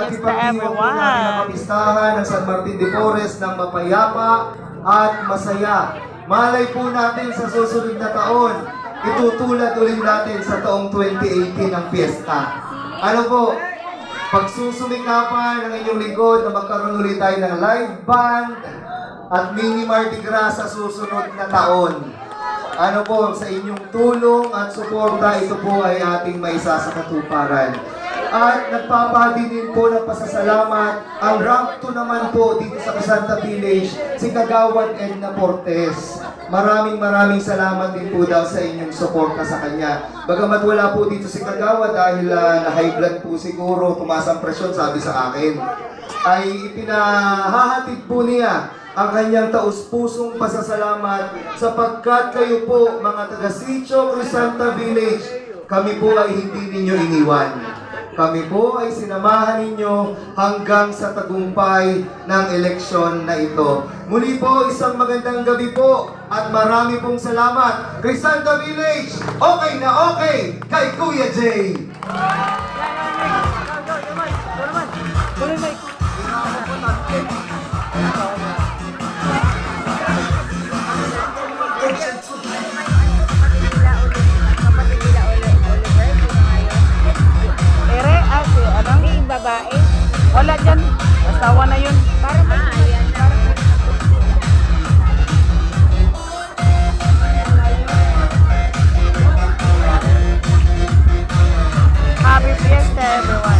Ang everyone. kapistahan ng San Martin de Porres ng mapayapa at masaya. Malay po natin sa susunod na taon, itutulad ulit natin sa taong 2018 ang piyesta. Ano po, pagsusumikapan ng inyong lingkod na magkaroon ulit tayo ng live band at mini Mardi Gras sa susunod na taon. Ano po, sa inyong tulong at suporta, ito po ay ating maisa sa katuparan. At nagpapahagi din po ng pasasalamat ang rank 2 naman po dito sa Casanta Village, si Kagawad Edna Portes. Maraming maraming salamat din po daw sa inyong suporta sa kanya. Bagamat wala po dito si Kagawad dahil ah, na high blood po siguro, tumaas ang presyon sabi sa akin, ay ipinahahatid po niya ang kanyang taus-pusong pasasalamat sapagkat kayo po mga taga Sitio Crisanta Village, kami po ay hindi ninyo iniwan. Kami po ay sinamahan ninyo hanggang sa tagumpay ng eleksyon na ito. Muli po, isang magandang gabi po at marami pong salamat. Crisanta Village, okay na okay kay Kuya Jay. Ere, ah, Tawa na yun. Parang ah, ayan. Happy Fiesta, everyone.